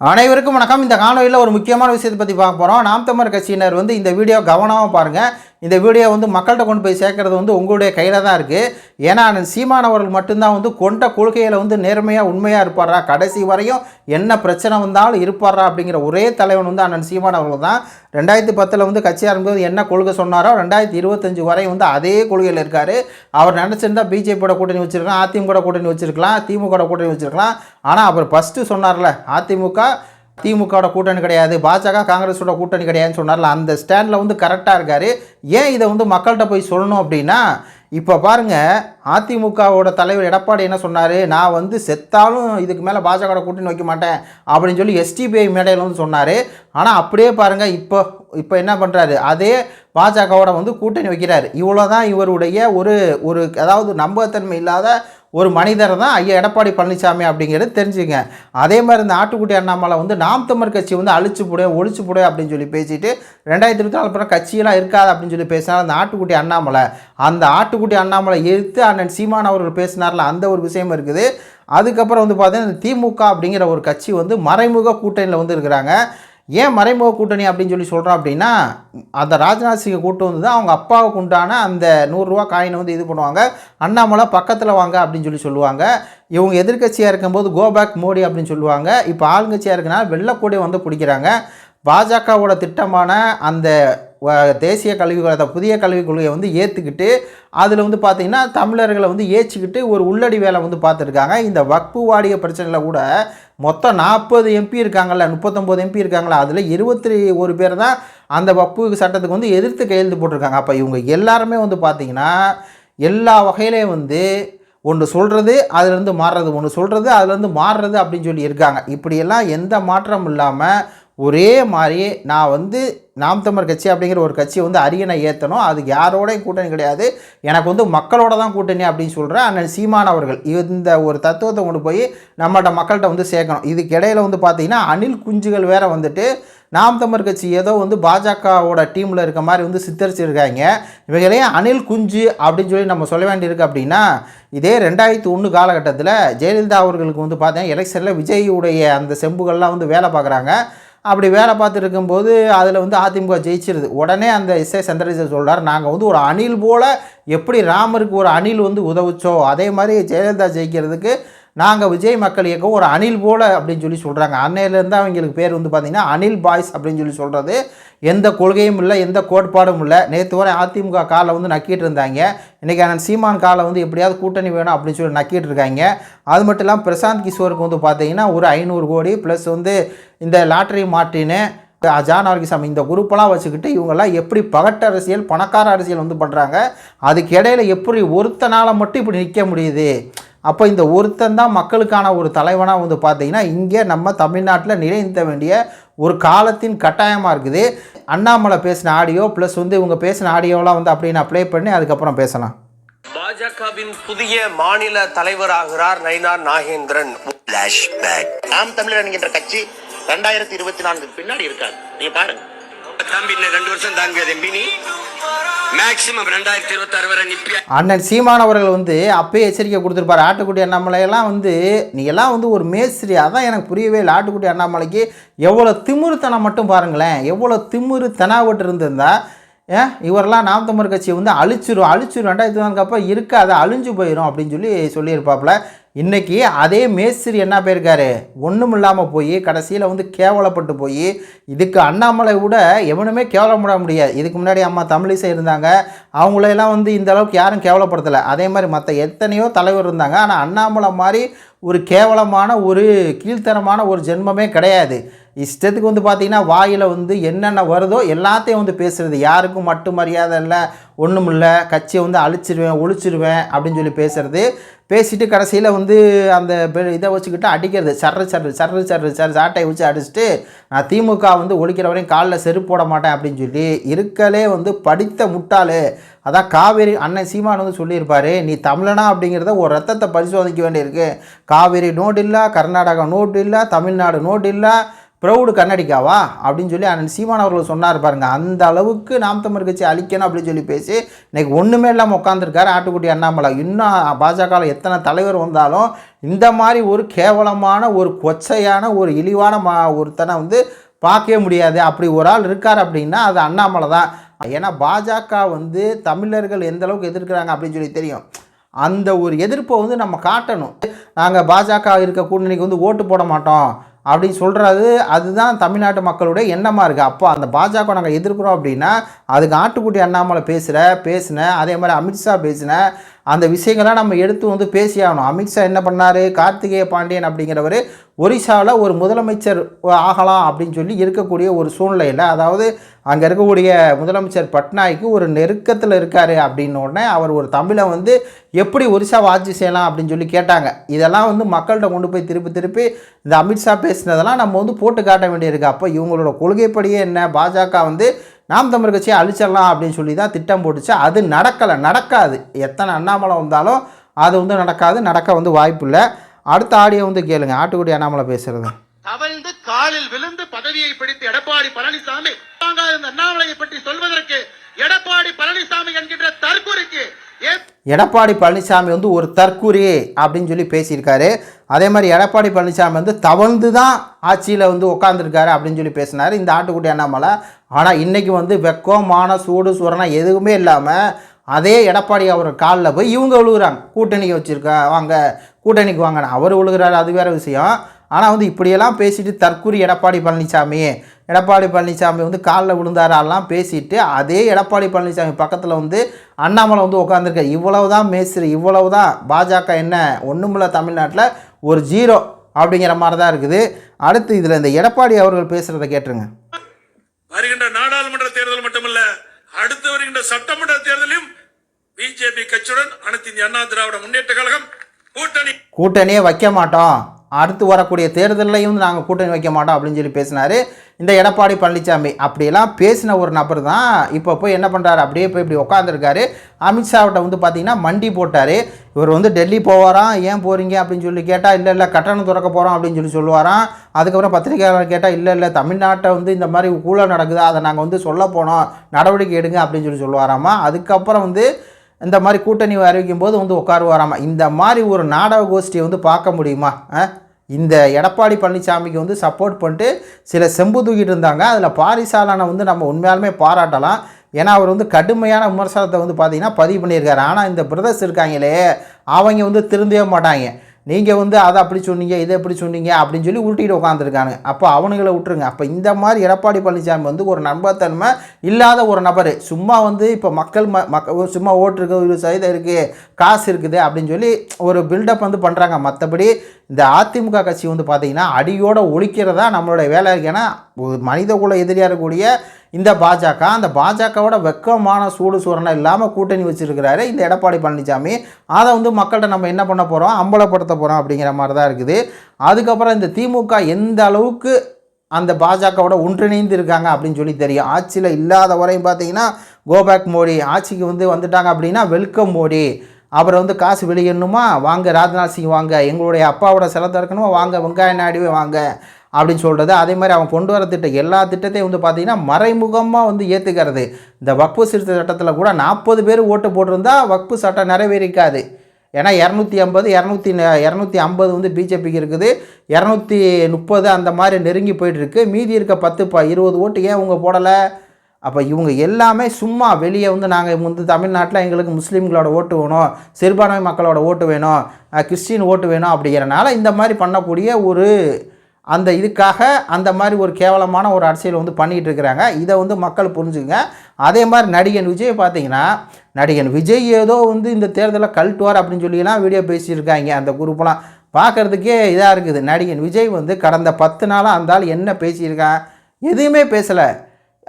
அனைவருக்கும் வணக்கம். இந்த காணொலியில் ஒரு முக்கியமான விஷயத்தை பற்றி பார்க்க போகிறோம் நாம் தமிழர் கட்சியினர் வந்து இந்த வீடியோ கவனமாக பாருங்கள் இந்த வீடியோ வந்து மக்கள்கிட்ட கொண்டு போய் சேர்க்கறது வந்து உங்களுடைய கையில் தான் இருக்குது ஏன்னா சீமான் அவர்கள் மட்டும்தான் வந்து கொண்ட கொள்கையில் வந்து நேர்மையாக உண்மையாக இருப்பாரா? கடைசி வரையும் என்ன பிரச்சனை வந்தாலும் இருப்பாரா அப்படிங்கிற ஒரே தலைவன் வந்து அண்ணன் சீமான் அவர்கள் தான். ரெண்டாயிரத்தி பத்தில் வந்து கட்சி ஆரம்பிக்கும்போது என்ன கொள்கை சொன்னாரோ ரெண்டாயிரத்தி இருபத்தஞ்சு வரை வந்து அதே கொள்கையில் இருக்கார். அவர் நினச்சிருந்தா பிஜேபியோட கூட்டணி வச்சுருக்கலாம் அதிமுக கூட்டணி வச்சிருக்கலாம் திமுக கூட்டணி வச்சிருக்கலாம். ஆனால் அவர் ஃபஸ்ட்டு சொன்னார்ல அதிமுக திமுகவோட கூட்டணி கிடையாது பாஜக காங்கிரஸோட கூட்டணி கிடையாதுன்னு சொன்னார்ல அந்த ஸ்டாண்டில் வந்து கரெக்டாக இருக்கார். ஏன் இதை வந்து மக்கள்கிட்ட போய் சொல்லணும் அப்படின்னா இப்போ பாருங்கள் அதிமுகவோட தலைவர் எடப்பாடி என்ன சொன்னார்? நான் வந்து செத்தாலும் இதுக்கு மேலே பாஜகவோட கூட்டணி வைக்க மாட்டேன் அப்படின்னு சொல்லி எஸ்டிபிஐ மேடையில் வந்து சொன்னார். ஆனால் அப்படியே பாருங்கள் இப்போ இப்போ என்ன பண்ணுறாரு அதே பாஜகவோட வந்து கூட்டணி வைக்கிறார். இவ்வளோ தான் இவருடைய ஒரு ஒரு அதாவது நம்பகத்தன்மை இல்லாத ஒரு மனிதர் தான் ஐயா எடப்பாடி பழனிசாமி அப்படிங்கிறது தெரிஞ்சுங்க. அதே மாதிரி இந்த ஆட்டுக்குட்டி அண்ணாமலை வந்து நாம் தமிழ் கட்சி வந்து அழிச்சு போடு ஒழிச்சு போடு அப்படின்னு சொல்லி பேசிட்டு ரெண்டாயிரத்தி இருபத்தி நாலு அப்புறம் கட்சியெல்லாம் இருக்காது அப்படின்னு சொல்லி பேசினார் அந்த ஆட்டுக்குட்டி அண்ணாமலை அந்த ஆட்டுக்குட்டி அண்ணாமலை எதிர்த்து அண்ணன் சீமான் அவர்கள் பேசினார்ல அந்த ஒரு விஷயம் இருக்குது. அதுக்கப்புறம் வந்து பார்த்தீங்கன்னா திமுக அப்படிங்கிற ஒரு கட்சி வந்து மறைமுக கூட்டணியில் வந்து இருக்கிறாங்க. ஏன் மறைமுக கூட்டணி அப்படின்னு சொல்லி சொல்கிறோம் அப்படின்னா அந்த ராஜ்நாத் சிங்கை கூட்டு வந்து தான் அவங்க அப்பாவுக்கு உண்டான அந்த நூறுரூவா காயினை வந்து இது பண்ணுவாங்க. அண்ணாமலை பக்கத்தில் வாங்க அப்படின்னு சொல்லி சொல்லுவாங்க. இவங்க எதிர்க்கட்சியாக இருக்கும்போது கோபேக் மோடி அப்படின்னு சொல்லுவாங்க. இப்போ ஆளுங்கட்சியாக இருக்கனால வெள்ளக்கோடி வந்து பிடிக்கிறாங்க. பாஜகவோட திட்டமான அந்த தேசிய கல்விக் கொள்கை புதிய கல்விக் கொள்கையை வந்து ஏற்றுக்கிட்டு அதில் வந்து பார்த்திங்கன்னா தமிழர்களை வந்து ஏற்றிக்கிட்டு ஒரு உள்ளடி வேலை வந்து பார்த்துருக்காங்க இந்த வக்பு வாடிய பிரச்சனையில் கூட மொத்தம் நாற்பது எம்பி இருக்காங்கல்ல முப்பத்தொம்போது எம்பி இருக்காங்களா அதில் இருபத்தி ஒரு பேர் தான் அந்த வக்பு சட்டத்துக்கு வந்து எதிர்த்து கையெழுத்து போட்டிருக்காங்க. அப்போ இவங்க எல்லாருமே வந்து பார்த்திங்கன்னா எல்லா வகையிலையும் வந்து ஒன்று சொல்கிறது அதுலேருந்து மாறுறது ஒன்று சொல்கிறது அதுலேருந்து மாறுறது அப்படின்னு சொல்லி இருக்காங்க. இப்படியெல்லாம் எந்த மாற்றமும் இல்லாமல் ஒரே மாதிரி நான் வந்து நாம் தமிழர் கட்சி அப்படிங்கிற ஒரு கட்சியை வந்து அரியணை ஏற்றணும் அதுக்கு யாரோடையும் கூட்டணி கிடையாது. எனக்கு வந்து மக்களோட தான் கூட்டணி அப்படின்னு சொல்கிறேன் அண்ணன் சீமான் அவர்கள். இந்த ஒரு தத்துவத்தை கொண்டு போய் நம்மள்ட்ட மக்கள்கிட்ட வந்து சேர்க்கணும். இதுக்கு இடையில் வந்து பார்த்தீங்கன்னா அணில் குஞ்சுகள் வேற வந்துட்டு நாம் தமிழர் கட்சி ஏதோ வந்து பாஜகவோட டீமில் இருக்க மாதிரி வந்து சித்தரிச்சிருக்காங்க. இவங்களே அணில் குஞ்சு அப்படின்னு சொல்லி நம்ம சொல்ல வேண்டியிருக்கு அப்படின்னா இதே ரெண்டாயிரத்தி ஒன்று காலகட்டத்தில் ஜெயலலிதா அவர்களுக்கு வந்து பார்த்தீங்கன்னா எலெக்ஷனில் விஜயுடைய அந்த செம்புகள்லாம் வந்து வேலை பார்க்குறாங்க. அப்படி வேலை பார்த்துருக்கும் போது அதில் வந்து அதிமுக ஜெயிச்சிருது. உடனே அந்த இசை சந்திரசேகர் சொல்கிறார் நாங்கள் வந்து ஒரு அணில் போல் எப்படி ராமருக்கு ஒரு அணில் வந்து உதவுச்சோ? அதே மாதிரி ஜெயலலிதா ஜெயிக்கிறதுக்கு நாங்கள் விஜய் மக்கள் இயக்கம் ஒரு அணில் போல் அப்படின்னு சொல்லி சொல்கிறாங்க அன்னையிலேருந்து அவங்களுக்கு பேர் வந்து பார்த்திங்கன்னா அனில் பாய்ஸ் அப்படின்னு சொல்லி சொல்கிறது எந்த கொள்கையும் இல்லை எந்த கோட்பாடும் இல்லை. நேற்று வரை அதிமுக காலை வந்து நக்கிட்டு இருந்தாங்க. இன்றைக்கி அண்ணன் சீமான் காலை வந்து எப்படியாவது கூட்டணி வேணும் அப்படின்னு சொல்லி நக்கிட்டு இருக்காங்க. அது மட்டும் இல்லாமல் பிரசாந்த் கிஷோருக்கு வந்து பார்த்தீங்கன்னா ஒரு ஐநூறு கோடி ப்ளஸ் வந்து இந்த லாட்டரி மாட்டின்னு ஜான் ஆர்கிசாமி இந்த குரூப்பெல்லாம் வச்சுக்கிட்டு இவங்கெல்லாம் எப்படி பகட்ட அரசியல் பணக்கார அரசியல் வந்து பண்ணுறாங்க அதுக்கு இடையில் எப்படி ஒருத்தனால் மட்டும் இப்படி நிற்க முடியுது? அப்போ இந்த ஒருத்தன் தான் மக்களுக்கான ஒரு தலைவனாக வந்து பார்த்தீங்கன்னா இங்கே நம்ம தமிழ்நாட்டில் நிலைநிறுத்த வேண்டிய ஒரு காலத்தின் கட்டாயமாக இருக்குது. அண்ணாமலை பேசின ஆடியோ ப்ளஸ் வந்து இவங்க பேசின ஆடியோலாம் வந்து அப்படியே நான் ப்ளே பண்ணி அதுக்கப்புறம் பேசலாம். பாஜகவின் புதிய மாநில தலைவராகிறார் நயினார் நாகேந்திரன். பிளாஷ்பேக் நாம் தமிழர் என்கின்ற கட்சி ரெண்டாயிரத்தி இருபத்தி நான்குக்கு பின்னாடி இருக்காது. நீங்க பாருங்க. தம்பி ரெண்டு வருஷம் தாங்க மேக்சிமம் ரெண்டாயிரத்தி இருபத்தி வரை அண்ணன் சீமான் அவர்கள் வந்து அப்பயே எச்சரிக்கை கொடுத்துருப்பாரு. ஆட்டுக்குட்டி அண்ணாமலையெல்லாம் வந்து நீ எல்லாம் வந்து ஒரு மேஸ்திரி. அதான் எனக்கு புரியவே இல்லை. ஆட்டுக்குட்டி அண்ணாமலைக்கு எவ்வளோ திமிருத்தனம் மட்டும் பாருங்களேன். எவ்வளோ திமிரு தெனாவட்டு இருந்திருந்தா ஏன் இவரெல்லாம் நாம் தமிழர் கட்சியை வந்து அழிச்சிரும் அழிச்சிரும் ரெண்டாயிரத்தி நான்கு அப்போ இருக்காது அழிஞ்சு போயிடும் அப்படின்னு சொல்லி சொல்லியிருப்பாப்புல. இன்றைக்கி அதே மேஸ்திரி என்ன போயிருக்காரு? ஒன்றும் இல்லாமல் போய் கடைசியில் வந்து கேவலப்பட்டு போய் இதுக்கு அண்ணாமலை விட எவனுமே கேவலப்பட முடியாது. இதுக்கு முன்னாடி அம்மா தமிழிசை இருந்தாங்க. அவங்களையெல்லாம் வந்து இந்த அளவுக்கு யாரும் கேவலப்படுத்தலை. அதே மாதிரி மற்ற எத்தனையோ தலைவர் இருந்தாங்க. ஆனால் அண்ணாமலை மாதிரி ஒரு கேவலமான ஒரு கீழ்த்தரமான ஒரு ஜென்மமே கிடையாது. இஷ்டத்துக்கு வந்து பார்த்தீங்கன்னா வாயில் வந்து என்னென்ன வருதோ எல்லாத்தையும் வந்து பேசுகிறது யாருக்கும் மட்டும் மரியாதை இல்லை ஒன்றும் இல்லை. கட்சியை வந்து அழிச்சிருவேன் ஒழிச்சிருவேன் அப்படின்னு சொல்லி பேசுகிறது பேசிட்டு கடைசியில் வந்து அந்த இதை வச்சுக்கிட்டு அடிக்கிறது. சர்ற சர்ரு சர்ற சர்ரு சர் சாட்டையை வச்சு அடிச்சுட்டு நான் திமுக வந்து ஒழிக்கிற வரையும் காலில் செருப்பு போட மாட்டேன் அப்படின்னு சொல்லி இருக்கலே வந்து படித்த முட்டாளு. அதான் காவேரி அண்ணன் சீமான் வந்து சொல்லியிருப்பார் நீ தமிழனா? அப்படிங்கிறத ஒரு ரத்தத்தை பரிசோதிக்க வேண்டியிருக்கு. காவேரி நோட் இல்லை கர்நாடகா நோட் இல்லை தமிழ்நாடு நோட் இல்லை ப்ரௌடு கண்ணடிக்காவா? அப்படின்னு சொல்லி அண்ணன் சீமான் அவர்கள் சொன்னார் பாருங்க. அந்த அளவுக்கு நாம் தமிழ் கட்சி அழிக்கணும் அப்படின்னு சொல்லி பேசி இன்னைக்கு ஒன்றுமே இல்லாமல் உட்காந்துருக்காரு ஆட்டுக்குட்டி அண்ணாமலை. இன்னும் பாஜகவில் எத்தனை தலைவர் வந்தாலும் இந்த மாதிரி ஒரு கேவலமான ஒரு கொச்சையான ஒரு இழிவான மா ஒருத்தனை வந்து பார்க்கவே முடியாது. அப்படி ஒரு ஆள் இருக்கார் அப்படின்னா அது அண்ணாமலை தான். ஏன்னா பாஜக வந்து தமிழர்கள் எந்த அளவுக்கு எதிர்க்கிறாங்க அப்படின்னு சொல்லி தெரியும். அந்த ஒரு எதிர்ப்பை வந்து நம்ம காட்டணும். நாங்கள் பாஜக இருக்க கூட்டணிக்கு வந்து ஓட்டு போட மாட்டோம். அப்படி சொல்கிறது அதுதான் தமிழ்நாட்டு மக்களுடைய எண்ணமாக இருக்குது அப்போ அந்த பாஜக நாங்கள் எதிர்க்கிறோம் அப்படின்னா அதுக்கு ஆட்டுக்குட்டி அண்ணாமலை பேசுகிற பேசின அதே மாதிரி அமித்ஷா பேசின அந்த விஷயங்கள்லாம் நம்ம எடுத்து வந்து பேசியாகணும். அமித்ஷா என்ன பண்ணார்? கார்த்திகேய பாண்டியன் அப்படிங்கிறவர் ஒரிசாவில் ஒரு முதலமைச்சர் ஆகலாம் அப்படின்னு சொல்லி இருக்கக்கூடிய ஒரு சூழ்நிலையில் அதாவது அங்கே இருக்கக்கூடிய முதலமைச்சர் பட்நாய்க்கு ஒரு நெருக்கத்தில் இருக்கார் அப்படின்னு உடனே அவர் ஒரு தமிழை வந்து எப்படி ஒரிசாவை ஆட்சி செய்யலாம் அப்படின்னு சொல்லி கேட்டாங்க. இதெல்லாம் வந்து மக்கள்கிட்ட கொண்டு போய் திருப்பி திருப்பி இந்த அமித்ஷா பேசினதெல்லாம் நம்ம வந்து போட்டு காட்ட வேண்டியிருக்கு. அப்போ இவங்களோட கொள்கைப்படியே என்ன? பாஜக வந்து நாம் தமிழ் கட்சியை அழிச்சிடலாம் அப்படின்னு சொல்லி தான் திட்டம் போட்டுச்சு. அது நடக்கலை. நடக்காது. எத்தனை அண்ணாமலை வந்தாலும் அது வந்து நடக்காது. நடக்க வந்து வாய்ப்பு இல்லை. அடுத்த ஆடியோ வந்து கேளுங்க. ஆட்டுக்குடி அண்ணாமலை பேசுறது. தவழ்ந்து காலில் விழுந்து பதவியை பிடித்து எடப்பாடி பழனிசாமி இந்த அண்ணாமலையை பற்றி சொல்வதற்கு எடப்பாடி பழனிசாமி என்கின்ற தற்கொலைக்கு எடப்பாடி பழனிசாமி வந்து ஒரு தற்கூரி அப்படின்னு சொல்லி பேசியிருக்காரு. அதே மாதிரி எடப்பாடி பழனிசாமி வந்து தவழ்ந்து தான் ஆட்சியில் வந்து உட்காந்துருக்காரு அப்படின்னு சொல்லி பேசினார். இந்த ஆட்டுக்குட்டி அண்ணாமலை. ஆனால் இன்றைக்கி வந்து வெக்கம் மான சூடு சுரணம் எதுவுமே இல்லாமல் அதே எடப்பாடி அவர் காலில் போய் இவங்க விழுகிறாங்க. கூட்டணிக்கு வச்சுருக்கா வாங்க கூட்டணிக்கு வாங்கன்னு. அவர் விழுகிறாரு அது வேறு விஷயம். ஆனால் வந்து இப்படியெல்லாம் பேசிட்டு தற்கூரி எடப்பாடி பழனிசாமி எடப்பாடி பழனிசாமி வந்து காலில் விழுந்தாரெல்லாம் பேசிட்டு அதே எடப்பாடி பழனிசாமி பக்கத்தில் வந்து அண்ணாமலை வந்து உட்காந்துருக்காரு இவ்வளவு தான் மேஸ்திரி இவ்வளவு தான் பாஜக என்ன ஒன்றுமில்ல தமிழ்நாட்டில் ஒரு ஜீரோ அப்படிங்கிற மாதிரி தான் இருக்குது. அடுத்து இதில் இந்த எடப்பாடி அவர்கள் பேசுகிறத கேட்டுருங்க. வருகின்ற நாடாளுமன்ற தேர்தல் மட்டுமல்ல அடுத்து வருகின்ற சட்டமன்ற தேர்தலிலும் பிஜேபி கட்சியுடன் அனைத்து இந்திய அண்ணா திராவிட முன்னேற்ற கழகம் கூட்டணி. கூட்டணியே வைக்க மாட்டோம். அடுத்து வரக்கூடிய தேர்தலையும் நாங்கள் கூட்டணி வைக்க மாட்டோம் அப்படின்னு சொல்லி பேசினார். இந்த எடப்பாடி பழனிசாமி அப்படியெல்லாம் பேசின ஒரு நபர் தான் இப்போ போய் என்ன பண்ணுறாரு அப்படியே போய் இப்படி உட்காந்துருக்காரு அமித்ஷாவிட்ட வந்து பார்த்தீங்கன்னா மண்டி போட்டார். இவர் வந்து டெல்லி போவாராம். ஏன் போகிறீங்க அப்படின்னு சொல்லி கேட்டால் இல்லை இல்லை கட்டணம் திறக்க போகிறோம் அப்படின்னு சொல்லி சொல்லுவாராம். அதுக்கப்புறம் பத்திரிகையாளர் கேட்டால் இல்லை இல்லை தமிழ்நாட்டை வந்து இந்த மாதிரி ஊழல் நடக்குதா? அதை நாங்கள் வந்து சொல்ல போனோம். நடவடிக்கை எடுங்க அப்படின்னு சொல்லி சொல்லுவாராமா. அதுக்கப்புறம் வந்து இந்த மாதிரி கூட்டணி அறிவிக்கும் போது வந்து உட்காருவாராமா? இந்த மாதிரி ஒரு நாடக கோஷ்டியை வந்து பார்க்க முடியுமா? இந்த எடப்பாடி பழனிசாமிக்கு வந்து சப்போர்ட் பண்ணிட்டு சில செம்பு தூக்கிட்டு இருந்தாங்க. அதில் பாரிசாலனை வந்து நம்ம உண்மையாலுமே பாராட்டலாம். ஏன்னா அவர் வந்து கடுமையான விமர்சனத்தை வந்து பார்த்தீங்கன்னா பதிவு பண்ணியிருக்காரு. ஆனால் இந்த பிரதர்ஸ் இருக்காங்களே அவங்க வந்து திருந்தவே மாட்டாங்க. நீங்கள் வந்து அதை அப்படி சொன்னீங்க இதை எப்படி சொன்னீங்க அப்படின்னு சொல்லி உருட்டிட்டு உட்காந்துருக்காங்க அப்போ அவனுங்களை விட்டுருங்க. அப்போ இந்த மாதிரி எடப்பாடி பழனிசாமி வந்து ஒரு நம்பத்தன்மை இல்லாத ஒரு நபர். சும்மா வந்து இப்போ மக்கள் ம மக்க சும்மா ஓட்டு இருக்கு ஒரு சதவீதம் இருக்குது காசு இருக்குது அப்படின்னு சொல்லி ஒரு பில்டப் வந்து பண்ணுறாங்க மற்றபடி இந்த அதிமுக கட்சி வந்து பார்த்திங்கன்னா அடியோடு ஒழிக்கிறதா நம்மளுடைய வேலை இருக்கு. ஏன்னா மனித குல எதிரியாக இருக்கக்கூடிய இந்த பாஜக அந்த பாஜகவோட வெக்கமான சூடு சூரணம் இல்லாமல் கூட்டணி வச்சுருக்கிறாரு. இந்த எடப்பாடி பழனிசாமி அதை வந்து மக்கள்கிட்ட நம்ம என்ன பண்ண போகிறோம் அம்பலப்படுத்த போகிறோம் அப்படிங்கிற மாதிரி தான் இருக்குது. அதுக்கப்புறம் இந்த திமுக எந்த அளவுக்கு அந்த பாஜகவோட ஒன்றிணைந்து இருக்காங்க அப்படின்னு சொல்லி தெரியும். ஆட்சியில் இல்லாத வரையும் பார்த்தீங்கன்னா கோபேக் மோடி ஆட்சிக்கு வந்து வந்துட்டாங்க அப்படின்னா வெல்கம் மோடி. அப்புறம் வந்து காசு வெளியிடணுமா? வாங்க ராஜ்நாத் சிங் வாங்க. எங்களுடைய அப்பாவோட சிலை திறக்கணுமா? வாங்க வெங்காய நாயுடுவே வாங்க. அப்படின்னு சொல்கிறது அதே மாதிரி அவன் கொண்டு வர திட்டம் எல்லா திட்டத்தையும் வந்து பார்த்திங்கன்னா மறைமுகமாக வந்து ஏற்றுக்கிறது இந்த வக்ஃபு சிறுத்தை சட்டத்தில் கூட நாற்பது பேர் ஓட்டு போட்டிருந்தா வக்ஃபு சட்டம் நிறைவேறிக்காது. ஏன்னா இரநூத்தி ஐம்பது இரநூத்தி இரநூத்தி ஐம்பது வந்து பிஜேபிக்கு இருக்குது. இரநூத்தி முப்பது அந்த மாதிரி நெருங்கி போயிட்டுருக்கு. மீதி இருக்க பத்து ப இருபது ஓட்டு ஏன் இவங்க போடலை? அப்போ இவங்க எல்லாமே சும்மா வெளியே வந்து நாங்கள் வந்து தமிழ்நாட்டில் எங்களுக்கு முஸ்லீம்களோட ஓட்டு வேணும் சிறுபான்மை மக்களோட ஓட்டு வேணும் கிறிஸ்டின் ஓட்டு வேணும் அப்படிங்கிறனால இந்த மாதிரி பண்ணக்கூடிய ஒரு அந்த இதுக்காக அந்த மாதிரி ஒரு கேவலமான ஒரு அரசியல் வந்து பண்ணிகிட்டு இருக்கிறாங்க இதை வந்து மக்கள் புரிஞ்சுக்குங்க. அதே மாதிரி நடிகன் விஜய் பார்த்தீங்கன்னா நடிகன் விஜய் ஏதோ வந்து இந்த தேர்தலில் கழட்டுவார் அப்படின்னு சொல்லிலாம் வீடியோ பேசியிருக்காங்க. அந்த குரூப்லாம் பார்க்குறதுக்கே இதாக இருக்குது. நடிகன் விஜய் வந்து கடந்த பத்து நாளாக அந்த ஆள் என்ன பேசியிருக்கான் எதுவுமே பேசலை.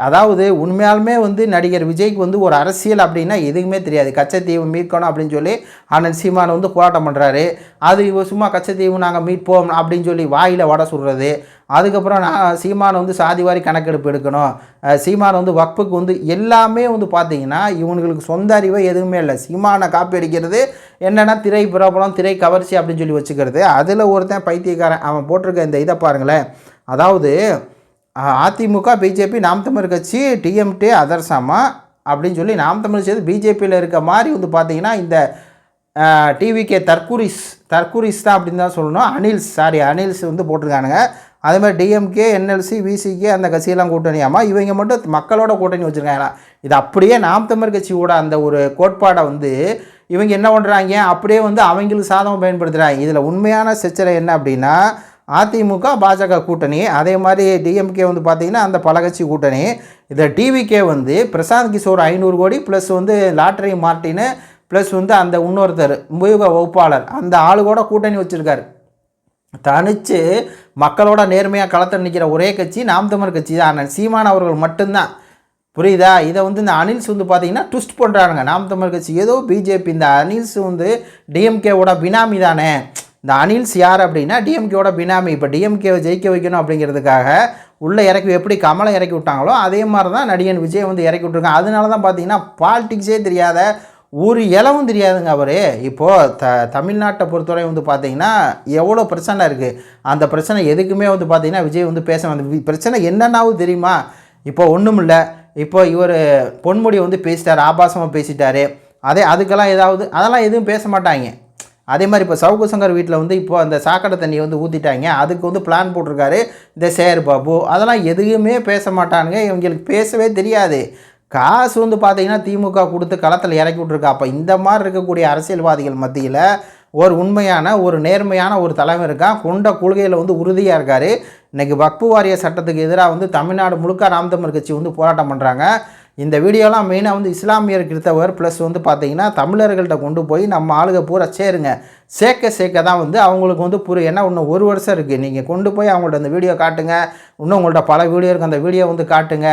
அதாவது உண்மையாலுமே வந்து நடிகர் விஜய்க்கு வந்து ஒரு அரசியல் அப்படின்னா எதுவுமே தெரியாது. கச்சத்தீவு மீட்கணும் அப்படின்னு சொல்லி அண்ணன் சீமானை வந்து போராட்டம் பண்ணுறாரு அது இவ சும்மா கச்சத்தீவு நாங்கள் மீட்போம் அப்படின்னு சொல்லி வாயில் வட சுடுறது. அதுக்கப்புறம் நான் சீமானை வந்து சாதிவாரி கணக்கெடுப்பு எடுக்கணும். சீமானை வந்து வக்புக்கு வந்து எல்லாமே வந்து பார்த்தீங்கன்னா இவனுங்களுக்கு சொந்த அறிவே எதுவுமே இல்லை. சீமானை காப்பி அடிக்கிறது என்னென்னா திரை பிரபலம் திரை கவர்ச்சி அப்படின்னு சொல்லி வச்சுக்கிறது. அதில் ஒருத்தன் பைத்தியக்காரன் அவன் போட்டிருக்க இந்த இதை பாருங்களேன். அதாவது அதிமுக பிஜேபி நாம் தமிழ் கட்சி டிஎம்டி அதர்சாமா அப்படின்னு சொல்லி நாம் தமிழ் சேர்த்து பிஜேபியில் இருக்க மாதிரி வந்து பார்த்தீங்கன்னா இந்த டிவிகே தர்குரிஸ் தர்குரிஸ் தான் அப்படின்னு தான் சொல்லணும் அனில்ஸ் சாரி அனில்ஸ் வந்து போட்டிருக்கானுங்க அதே மாதிரி டிஎம்கே என்எல்சி விசிகே அந்த கட்சியெல்லாம் கூட்டணியாமா இவங்க மட்டும் மக்களோட கூட்டணி வச்சுருக்காங்களா இது அப்படியே நாம் தமிழ் கட்சியோட அந்த ஒரு கோட்பாடை வந்து இவங்க என்ன பண்ணுறாங்க அப்படியே வந்து அவங்களுக்கு சாதகம் பயன்படுத்துகிறாங்க இதில் உண்மையான சிச்சரை என்ன அப்படின்னா அதிமுக பாஜக கூட்டணி. அதே மாதிரி டிஎம்கே வந்து பார்த்திங்கன்னா அந்த பல கட்சி கூட்டணி. இந்த டிவிகே வந்து பிரசாந்த் கிஷோர் ஐநூறு கோடி ப்ளஸ் வந்து லாட்டரி மார்ட்டின்னு ப்ளஸ் வந்து அந்த இன்னொருத்தர் முயுக வகுப்பாளர் அந்த ஆளு கூட கூட்டணி வச்சுருக்காரு. தனித்து மக்களோட நேர்மையாக களத்தில் நிற்கிற ஒரே கட்சி நாம் தமிழ் கட்சி தான். சீமான் அவர்கள் மட்டும்தான். புரியுதா? இதை வந்து இந்த அனில்ஸ் வந்து பார்த்தீங்கன்னா ட்விஸ்ட் பண்ணுறானுங்க நாம் தமிழ் கட்சி ஏதோ பிஜேபி இந்த அனில்ஸ் வந்து டிஎம்கேவோட பினாமி தானே. இந்த அனில்ஸ் யார் அப்படின்னா டிஎம்கேவோட பினாமி. இப்போ டிஎம்கேவை ஜெயிக்க வைக்கணும் அப்படிங்கிறதுக்காக உள்ளே இறக்கி எப்படி கமலை இறக்கி விட்டாங்களோ அதே மாதிரி தான் நடிகன் விஜய் வந்து இறக்கி விட்ருக்காங்க அதனால தான் பார்த்தீங்கன்னா பாலிட்டிக்ஸே தெரியாத ஒரு இலவும் தெரியாதுங்க அவர். இப்போது த தமிழ்நாட்டை பொறுத்தவரை வந்து பார்த்தீங்கன்னா எவ்வளோ பிரச்சனை இருக்குது அந்த பிரச்சனை எதுக்குமே வந்து பார்த்தீங்கன்னா விஜய் வந்து பேச அந்த வி- பிரச்சனை என்னென்னாவும் தெரியுமா? இப்போ ஒன்றும் இல்லை இப்போ இவர் பொன்முடி வந்து பேசிட்டார் ஆபாசமாக பேசிட்டாரு. அதே அதுக்கெல்லாம் ஏதாவது அதெல்லாம் எதுவும் பேச மாட்டாங்க. அதே மாதிரி இப்போ சவுக்கு சங்கர் வீட்டில் வந்து இப்போ அந்த சாக்கடை தண்ணியை வந்து ஊற்றிட்டாங்க அதுக்கு வந்து பிளான் போட்டிருக்காரு. இந்த சேர் பாபு. அதெல்லாம் எதுவுமே பேச மாட்டானுங்க. இவங்களுக்கு பேசவே தெரியாது. காசு வந்து பார்த்தீங்கன்னா திமுக கொடுத்து களத்தில் இறக்கி விட்ருக்கா அப்போ இந்த மாதிரி இருக்கக்கூடிய அரசியல்வாதிகள் மத்தியில் ஒரு உண்மையான ஒரு நேர்மையான ஒரு தலைமை இருக்கான் கொண்ட கொள்கையில் வந்து உறுதியாக இருக்கார். இன்றைக்கி வக்பு வாரிய சட்டத்துக்கு எதிராக வந்து தமிழ்நாடு முழுக்க ராம்தமர் கட்சி வந்து போராட்டம் பண்ணுறாங்க இந்த வீடியோலாம் மெயினாக வந்து இஸ்லாமியர் கிறித்தவர் ப்ளஸ் வந்து பார்த்தீங்கன்னா தமிழர்கள்ட்ட கொண்டு போய் நம்ம ஆளுக பூரா சேருங்க. சேர்க்க சேர்க்க தான் வந்து அவங்களுக்கு வந்து புரியும் ஏன்னா இன்னும் ஒரு வருஷம் இருக்குது நீங்கள் கொண்டு போய் அவங்கள்ட்ட அந்த வீடியோ காட்டுங்க. இன்னும் உங்கள்கிட்ட பல வீடியோ இருக்குது அந்த வீடியோ வந்து காட்டுங்க.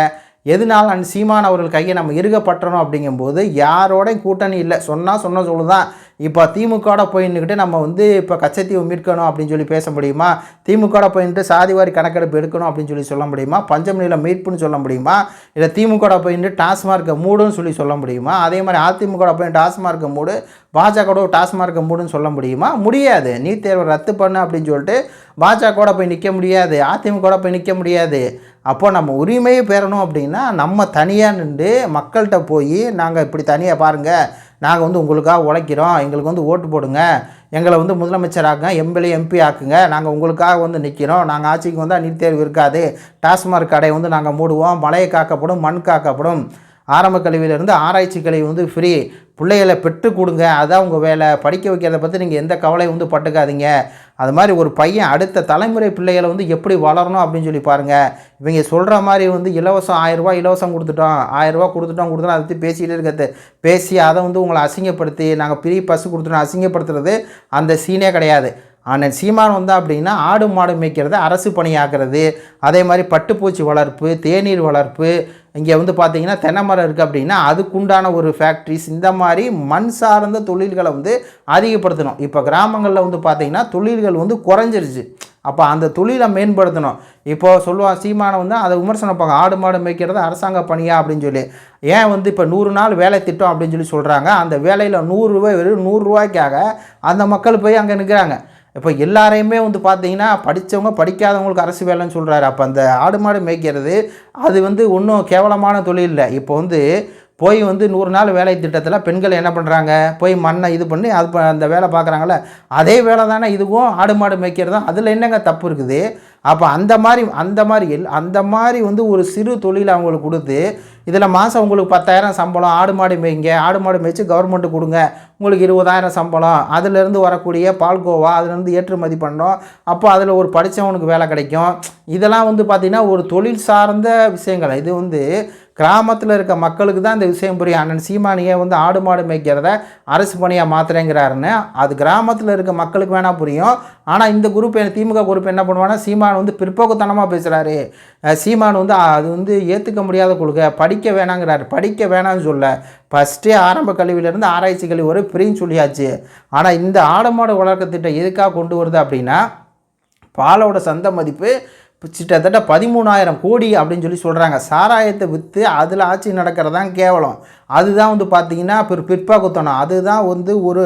எதனால அந்த சீமான் அவர்கள் கையை நம்ம இருகப்பட்டணும் அப்படிங்கும்போது யாரோடையும் கூட்டணி இல்லை. சொன்னால் சொன்ன சொல்லு தான் இப்போ திமுகவோட போய் நின்றுக்கிட்டு நம்ம வந்து இப்போ கச்சத்தீவு மீட்கணும் அப்படின்னு சொல்லி பேச முடியுமா? திமுகவோட போயிட்டு சாதிவாரி கணக்கெடுப்பு எடுக்கணும் அப்படின்னு சொல்லி சொல்ல முடியுமா? பஞ்சமணியில் மீட்புன்னு சொல்ல முடியுமா? இல்லை திமுகவோட போயிட்டு டாஸ்மார்க்கை மூடுன்னு சொல்லி சொல்ல முடியுமா? அதே மாதிரி அதிமுகவோட போய் டாஸ்மார்க்கை மூடு பாஜகவோட டாஸ்மார்க்கை மூடுன்னு சொல்ல முடியுமா? முடியாது. நீட் தேர்வை ரத்து பண்ணு அப்படின்னு சொல்லிட்டு பாஜகவோட போய் நிற்க முடியாது. அதிமுகவோட போய் நிற்க முடியாது. அப்போ நம்ம உரிமையை பெறணும் அப்படின்னா நம்ம தனியாக நின்று மக்கள்கிட்ட போய் நாங்கள் இப்படி தனியாக பாருங்கள் நாங்கள் வந்து உங்களுக்காக உழைக்கிறோம். எங்களுக்கு வந்து ஓட்டு போடுங்க. எங்களை வந்து முதலமைச்சராக எம்எல்ஏ எம்பி ஆக்குங்க. நாங்கள் உங்களுக்காக வந்து நிற்கிறோம் நாங்கள் ஆட்சிக்கு வந்தால் நீட் தேர்வு இருக்காது. டாஸ்மார்க் கடையை வந்து நாங்கள் மூடுவோம். மலையை காக்கப்படும் மண் காக்கப்படும். ஆரம்ப கல்வியிலேருந்து ஆராய்ச்சி கல்வி வந்து ஃப்ரீ பிள்ளைகளை பெற்று கொடுங்க. அதான் உங்கள் வேலை. படிக்க வைக்கிறத பற்றி நீங்கள் எந்த கவலையும் வந்து பட்டுக்காதீங்க. அது மாதிரி ஒரு பையன் அடுத்த தலைமுறை பிள்ளைகளை வந்து எப்படி வளரணும் அப்படின்னு சொல்லி பாருங்கள் இவங்க சொல்கிற மாதிரி வந்து இலவசம் ஆயிரரூபா இலவசம் கொடுத்துட்டோம் ஆயிரரூபா கொடுத்துட்டோம் கொடுத்துட்டோம் அதை பற்றி பேசிகிட்டே இருக்கிறது. பேசி அதை வந்து உங்களை அசிங்கப்படுத்தி நாங்கள் பெரிய பஸ் கொடுத்துட்டோம் அசிங்கப்படுத்துறது அந்த சீனே கிடையாது. ஆனால் சீமான் வந்தால் அப்படின்னா ஆடு மாடு மேய்க்கிறது அரசு பணியாக்குறது அதே மாதிரி பட்டுப்பூச்சி வளர்ப்பு தேநீர் வளர்ப்பு இங்கே வந்து பார்த்திங்கன்னா தென்னை மரம் இருக்குது அப்படின்னா அதுக்குண்டான ஒரு ஃபேக்ட்ரிஸ் இந்த மாதிரி மண் சார்ந்த தொழில்களை வந்து அதிகப்படுத்தணும். இப்போ கிராமங்களில் வந்து பார்த்தீங்கன்னா தொழில்கள் வந்து குறைஞ்சிருச்சு. அப்போ அந்த தொழிலை மேம்படுத்தணும். இப்போது சொல்லுவான் சீமானை வந்து அதை விமர்சனம் பார்க்க ஆடு மாடு மேய்க்கிறது அரசாங்க பணியா அப்படின்னு சொல்லி. ஏன் வந்து இப்போ நூறு நாள் வேலை திட்டம் அப்படின்னு சொல்லி சொல்கிறாங்க அந்த வேலையில் நூறுரூவா வெறும் நூறுரூவாய்க்காக அந்த மக்கள் போய் அங்கே நிற்கிறாங்க இப்போ எல்லாரையுமே வந்து பார்த்தீங்கன்னா படித்தவங்க படிக்காதவங்களுக்கு அரசு வேலைன்னு சொல்கிறாரு அப்போ அந்த ஆடு மாடு மேய்க்கிறது அது வந்து ஒன்றும் கேவலமான தொழில் இல்லை. இப்போ வந்து போய் வந்து நூறு நாள் வேலை திட்டத்தில் பெண்கள் என்ன பண்ணுறாங்க போய் மண்ணை இது பண்ணி அது அந்த வேலை பார்க்குறாங்கள அதே வேலை தானே இதுவும் ஆடு மாடு மேய்க்கிறதும். அதில் என்னங்க தப்பு இருக்குது? அப்போ அந்த மாதிரி அந்த மாதிரி எல் அந்த மாதிரி வந்து ஒரு சிறு தொழில் அவங்களுக்கு கொடுத்து இதில் மாதம் உங்களுக்கு பத்தாயிரம் சம்பளம் ஆடு மாடு மேய்ங்க ஆடு மாடு மேய்ச்சி கவர்மெண்ட்டு கொடுங்க உங்களுக்கு இருபதாயிரம் சம்பளம் அதிலேருந்து வரக்கூடிய பால்கோவா அதுலேருந்து ஏற்றுமதி பண்ணோம் அப்போ அதில் ஒரு படித்தவனுக்கு வேலை கிடைக்கும். இதெல்லாம் வந்து பார்த்திங்கன்னா ஒரு தொழில் சார்ந்த விஷயங்கள். இது வந்து கிராமத்தில் இருக்க மக்களுக்கு தான் இந்த விஷயம் புரியும். அண்ணன் சீமானியை வந்து ஆடு மாடு மேய்க்கிறத அரசு பணியாக மாத்துறேங்கிறாருன்னு அது கிராமத்தில் இருக்க மக்களுக்கு வேணால் புரியும். ஆனால் இந்த குரூப் திமுக குரூப் என்ன பண்ணுவாங்கன்னா சீமான் வந்து பிற்போக்குத்தனமாக பேசுகிறாரு சீமான் வந்து அது வந்து ஏற்றுக்க முடியாத கொள்கை. படிக்க வேணாங்கிறாரு. படிக்க வேணாம்னு சொல்ல. ஃபஸ்ட்டே ஆரம்ப கல்வியிலேருந்து ஆராய்ச்சி கல்வி ஒரு ஃப்ரீன்னு சொல்லியாச்சு. ஆனால் இந்த ஆடு மாடு வளர்க்க திட்டம் எதுக்காக கொண்டு வருது அப்படின்னா பாலோட சந்தை மதிப்பு கிட்டத்தட்ட பதிமூணாயிரம் கோடி அப்படின்னு சொல்லி சொல்கிறாங்க சாராயத்தை விற்று அதில் ஆட்சி நடக்கிறதான் கேவலம். அதுதான் வந்து பார்த்திங்கன்னா பிற் பிற்பகுத்தனம். அதுதான் வந்து ஒரு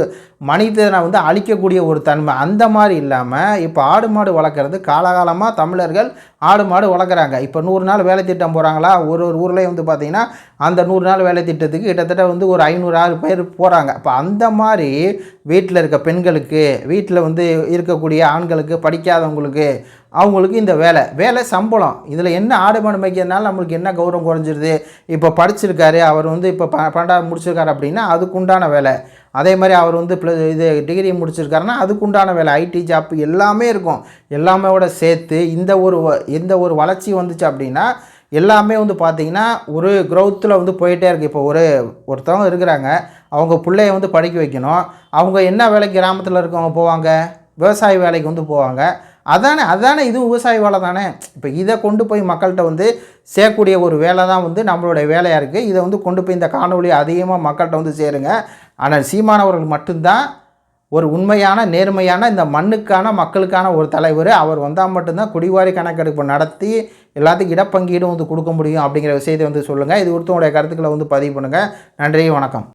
மனிதனை வந்து அழிக்கக்கூடிய ஒரு தன்மை. அந்த மாதிரி இல்லாமல் இப்போ ஆடு மாடு வளர்க்குறது காலகாலமாக தமிழர்கள் ஆடு மாடு வளர்க்குறாங்க. இப்போ நூறு நாள் வேலை திட்டம் போகிறாங்களா ஒரு ஒரு ஊர்லேயும் வந்து பார்த்திங்கன்னா அந்த நூறு நாள் வேலை திட்டத்துக்கு கிட்டத்தட்ட வந்து ஒரு ஐநூறு ஆறு பேர் போகிறாங்க இப்போ அந்த மாதிரி வீட்டில் இருக்க பெண்களுக்கு வீட்டில் வந்து இருக்கக்கூடிய ஆண்களுக்கு படிக்காதவங்களுக்கு அவங்களுக்கு இந்த வேலை. வேலை சம்பளம். இதில் என்ன ஆடு மாடு மேய்க்கிறதுனால நம்மளுக்கு என்ன கௌரவம் குறைஞ்சிருது? இப்போ படிச்சிருக்காரு. அவர் வந்து இப்போ பன்னெண்டாவது முடிச்சிருக்காரு அப்படின்னா அதுக்குண்டான வேலை. அதே மாதிரி அவர் வந்து ப்ளஸ் இது டிகிரி முடிச்சிருக்காருன்னா அதுக்குண்டான வேலை. ஐடி ஜாப் எல்லாமே இருக்கும். எல்லாமேவோட சேர்த்து இந்த ஒரு வ- இந்த ஒரு வளர்ச்சி வந்துச்சு அப்படின்னா எல்லாமே வந்து பார்த்திங்கன்னா ஒரு க்ரௌத்தில் வந்து போயிட்டே இருக்குது இப்போ ஒரு ஒருத்தவங்க இருக்கிறாங்க. அவங்க பிள்ளைய வந்து படிக்க வைக்கணும். அவங்க என்ன வேலைக்கு கிராமத்தில் இருக்கவங்க போவாங்க? விவசாய வேலைக்கு வந்து போவாங்க. அதானே அதானே இதுவும் விவசாய வேலை தானே? இப்போ இதை கொண்டு போய் மக்கள்கிட்ட வந்து சேர்க்கக்கூடிய ஒரு வேலை தான் வந்து நம்மளுடைய வேலையாக இருக்குது இதை வந்து கொண்டு போய் இந்த காணொலி அதிகமாக மக்கள்கிட்ட வந்து சேருங்க. ஆனால் சீமானவர்கள் மட்டும்தான் ஒரு உண்மையான நேர்மையான இந்த மண்ணுக்கான மக்களுக்கான ஒரு தலைவர். அவர் வந்தால் மட்டும்தான் குடிவாரி கணக்கெடுப்பு நடத்தி எல்லாத்துக்கும் இடப்பங்கீடும் வந்து கொடுக்க முடியும் அப்படிங்கிற விஷயத்தை வந்து சொல்லுங்கள் இது ஒருத்தவங்களுடைய கருத்துக்களை வந்து பதிவு பண்ணுங்கள் நன்றி வணக்கம்.